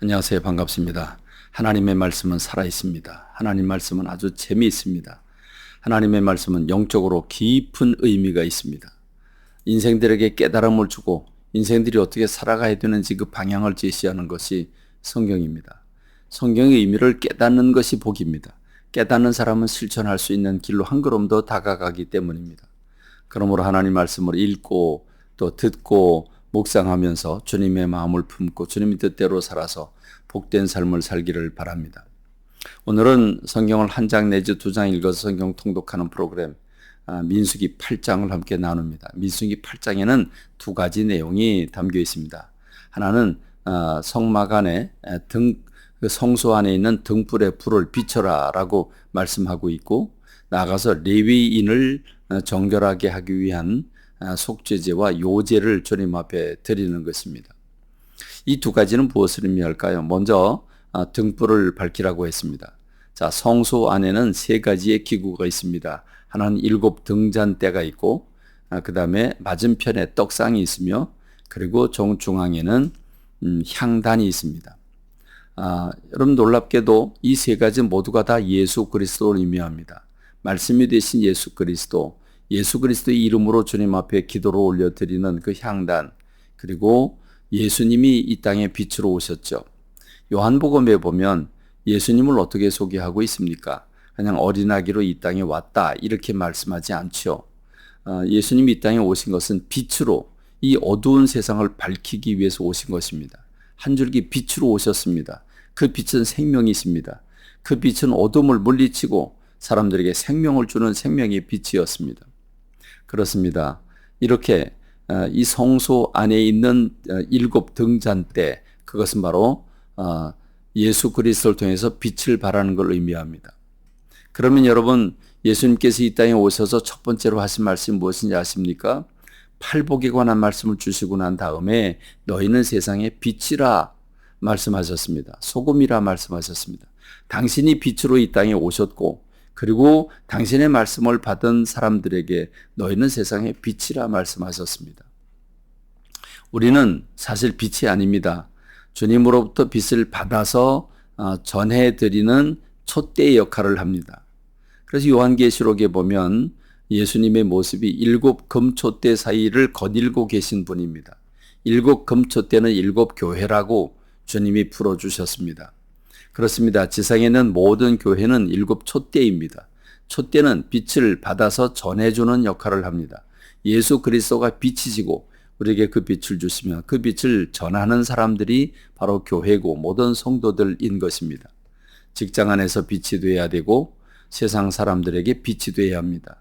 안녕하세요. 반갑습니다. 하나님의 말씀은 살아 있습니다. 하나님 말씀은 아주 재미있습니다. 하나님의 말씀은 영적으로 깊은 의미가 있습니다. 인생들에게 깨달음을 주고 인생들이 어떻게 살아가야 되는지 그 방향을 제시하는 것이 성경입니다. 성경의 의미를 깨닫는 것이 복입니다. 깨닫는 사람은 실천할 수 있는 길로 한 걸음 더 다가가기 때문입니다. 그러므로 하나님 말씀을 읽고 또 듣고 묵상하면서 주님의 마음을 품고 주님의 뜻대로 살아서 복된 삶을 살기를 바랍니다. 오늘은 성경을 한 장 내지 두 장 읽어서 성경 통독하는 프로그램 아, 민수기 8장을 함께 나눕니다. 민수기 8장에는 두 가지 내용이 담겨 있습니다. 하나는 아, 성막 안에 등그 성소 안에 있는 등불에 불을 비춰라라고 말씀하고 있고 나가서 레위인을 어, 정결하게 하기 위한 아, 속죄제와 요제를 주님 앞에 드리는 것입니다. 이 두 가지는 무엇을 의미할까요? 먼저 아, 등불을 밝히라고 했습니다. 자, 성소 안에는 세 가지의 기구가 있습니다. 하나는 일곱 등잔대가 있고, 아, 그 다음에 맞은편에 떡상이 있으며, 그리고 정중앙에는 음, 향단이 있습니다. 아, 여러분 놀랍게도 이 세 가지 모두가 다 예수 그리스도를 의미합니다. 말씀이 되신 예수 그리스도, 예수 그리스도의 이름으로 주님 앞에 기도를 올려드리는 그 향단, 그리고 예수님이 이 땅에 빛으로 오셨죠. 요한복음에 보면 예수님을 어떻게 소개하고 있습니까? 그냥 어린아기로 이 땅에 왔다 이렇게 말씀하지 않죠. 어, 예수님이 이 땅에 오신 것은 빛으로 이 어두운 세상을 밝히기 위해서 오신 것입니다. 한 줄기 빛으로 오셨습니다. 그 빛은 생명이 있습니다. 그 빛은 어둠을 물리치고 사람들에게 생명을 주는 생명의 빛이었습니다. 그렇습니다. 이렇게 어, 이 성소 안에 있는 어, 일곱 등잔대 그것은 바로 어, 예수 그리스도를 통해서 빛을 발하는 걸 의미합니다. 그러면 여러분 예수님께서 이 땅에 오셔서 첫 번째로 하신 말씀이 무엇인지 아십니까? 팔복에 관한 말씀을 주시고 난 다음에 너희는 세상의 빛이라 말씀하셨습니다. 소금이라 말씀하셨습니다. 당신이 빛으로 이 땅에 오셨고 그리고 당신의 말씀을 받은 사람들에게 너희는 세상의 빛이라 말씀하셨습니다. 우리는 사실 빛이 아닙니다. 주님으로부터 빛을 받아서 어, 전해드리는 촛대의 역할을 합니다. 그래서 요한계시록에 보면 예수님의 모습이 일곱 금촛대 사이를 거닐고 계신 분입니다. 일곱 금촛대는 일곱 교회라고 주님이 풀어주셨습니다. 그렇습니다. 지상에 는 모든 교회는 일곱 촛대입니다. 촛대는 빛을 받아서 전해주는 역할을 합니다. 예수 그리스도가 빛이시고 우리에게 그 빛을 주시면 그 빛을 전하는 사람들이 바로 교회고 모든 성도들인 것입니다. 직장 안에서 빛이 되어야 되고 세상 사람들에게 빛이 되어야 합니다.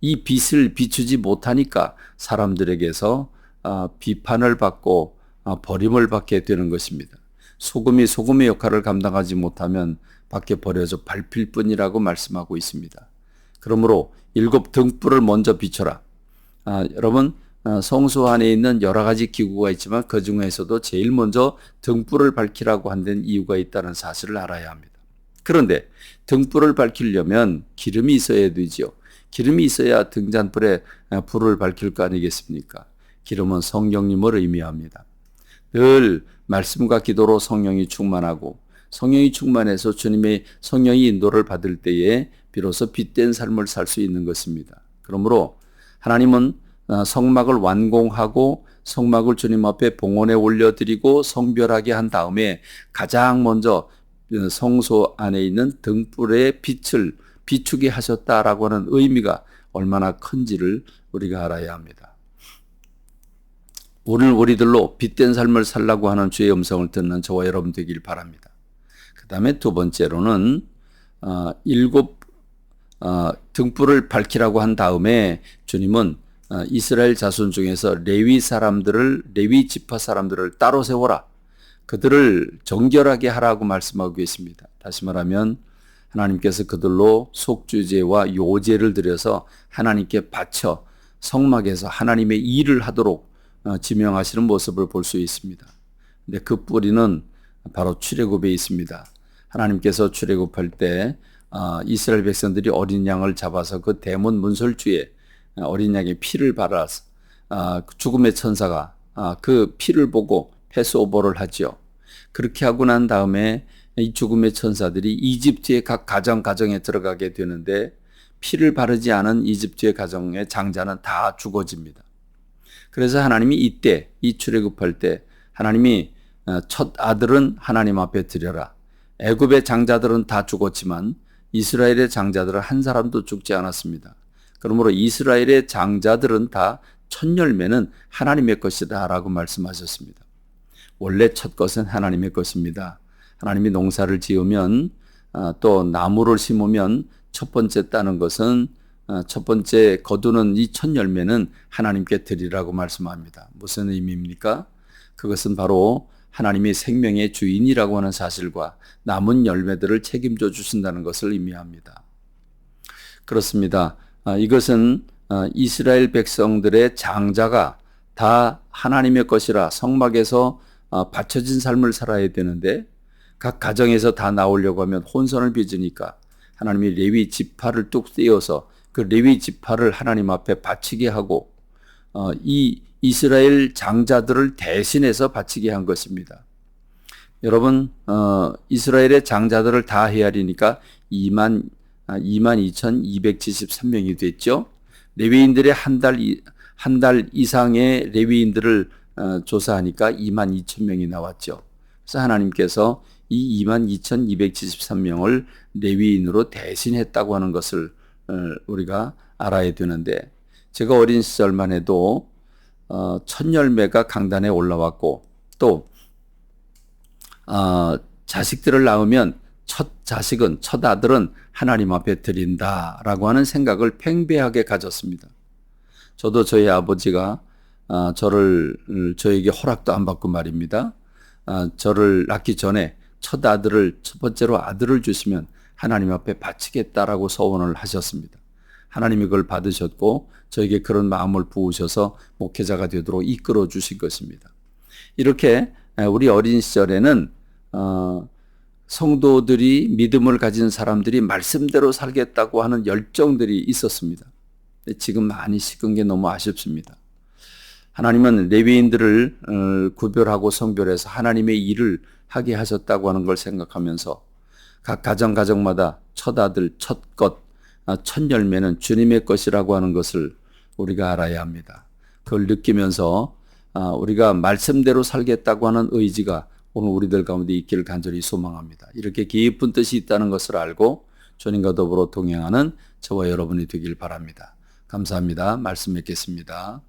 이 빛을 비추지 못하니까 사람들에게서 아, 비판을 받고 아, 버림을 받게 되는 것입니다. 소금이 소금의 역할을 감당하지 못하면 밖에 버려져 밟힐 뿐이라고 말씀하고 있습니다. 그러므로 일곱 등불을 먼저 비춰라. 아, 여러분 아, 성소 안에 있는 여러 가지 기구가 있지만 그 중에서도 제일 먼저 등불을 밝히라고 한 데는 이유가 있다는 사실을 알아야 합니다. 그런데 등불을 밝히려면 기름이 있어야 되지요. 기름이 있어야 등잔불에 아, 불을 밝힐 거 아니겠습니까? 기름은 성령님을 의미합니다. 늘 말씀과 기도로 성령이 충만하고 성령이 충만해서 주님의 성령이 인도를 받을 때에 비로소 빛된 삶을 살 수 있는 것입니다. 그러므로 하나님은 어, 성막을 완공하고 성막을 주님 앞에 봉헌에 올려드리고 성별하게 한 다음에 가장 먼저 어, 성소 안에 있는 등불의 빛을 비추게 하셨다라고 하는 의미가 얼마나 큰지를 우리가 알아야 합니다. 오늘 우리들로 빛된 삶을 살라고 하는 주의 음성을 듣는 저와 여러분 되길 바랍니다. 그 다음에 두 번째로는 어, 일곱 어, 등불을 밝히라고 한 다음에 주님은 어, 이스라엘 자손 중에서 레위 사람들을 레위 지파 사람들을 따로 세워라. 그들을 정결하게 하라고 말씀하고 계십니다. 다시 말하면 하나님께서 그들로 속주제와 요제를 드려서 하나님께 바쳐 성막에서 하나님의 일을 하도록 어, 지명하시는 모습을 볼 수 있습니다. 근데 그 뿌리는 바로 출애굽에 있습니다. 하나님께서 출애굽할 때 어, 이스라엘 백성들이 어린 양을 잡아서 그 대문 문설주에 어린 양의 피를 발라서 그 죽음의 천사가 그 피를 보고 패스오버를 하지요. 그렇게 하고 난 다음에 이 죽음의 천사들이 이집트의 각 가정 가정에 들어가게 되는데 피를 바르지 않은 이집트의 가정의 장자는 다 죽어집니다. 그래서 하나님이 이때 이 출애굽할 때 하나님이 어, 첫 아들은 하나님 앞에 드려라. 애굽의 장자들은 다 죽었지만 이스라엘의 장자들은 한 사람도 죽지 않았습니다. 그러므로 이스라엘의 장자들은 다 첫 열매는 하나님의 것이다 라고 말씀하셨습니다. 원래 첫 것은 하나님의 것입니다. 하나님이 농사를 지으면 어, 또 나무를 심으면 첫 번째 따는 것은 어, 첫 번째 거두는 이 첫 열매는 하나님께 드리라고 말씀합니다. 무슨 의미입니까? 그것은 바로 하나님이 생명의 주인이라고 하는 사실과 남은 열매들을 책임져 주신다는 것을 의미합니다. 그렇습니다. 아, 이것은 아, 이스라엘 백성들의 장자가 다 하나님의 것이라 성막에서 아, 바쳐진 삶을 살아야 되는데 각 가정에서 다 나오려고 하면 혼선을 빚으니까 하나님이 레위 지파를 뚝 떼어서 그 레위 지파를 하나님 앞에 바치게 하고 어, 이 이스라엘 장자들을 대신해서 바치게 한 것입니다. 여러분 어, 이스라엘의 장자들을 다 헤아리니까 2만 2만 2,273명이 됐죠. 레위인들의 한달한 달 이상의 레위인들을 어, 조사하니까 2만 2천 명이 나왔죠. 그래서 하나님께서 이 2만 2,273명을 레위인으로 대신했다고 하는 것을 어, 우리가 알아야 되는데 제가 어린 시절만 해도 어, 첫 열매가 강단에 올라왔고 또 어, 자식들을 낳으면 첫 자식은 첫 아들은 하나님 앞에 드린다라고 하는 생각을 팽배하게 가졌습니다. 저도 저희 아버지가 아, 저를 저에게 허락도 안 받고 말입니다. 아, 저를 낳기 전에 첫 아들을 첫 번째로 아들을 주시면 하나님 앞에 바치겠다라고 서원을 하셨습니다. 하나님이 그걸 받으셨고 저에게 그런 마음을 부으셔서 목회자가 되도록 이끌어 주신 것입니다. 이렇게 우리 어린 시절에는 어, 성도들이 믿음을 가진 사람들이 말씀대로 살겠다고 하는 열정들이 있었습니다. 지금 많이 식은 게 너무 아쉽습니다. 하나님은 레위인들을 어, 구별하고 성별해서 하나님의 일을 하게 하셨다고 하는 걸 생각하면서 각 가정 가정마다 첫 아들, 첫 것, 아, 첫 열매는 주님의 것이라고 하는 것을 우리가 알아야 합니다. 그걸 느끼면서 아, 우리가 말씀대로 살겠다고 하는 의지가 오늘 우리들 가운데 있기를 간절히 소망합니다. 이렇게 깊은 뜻이 있다는 것을 알고 주님과 더불어 동행하는 저와 여러분이 되길 바랍니다. 감사합니다. 말씀 맺겠습니다.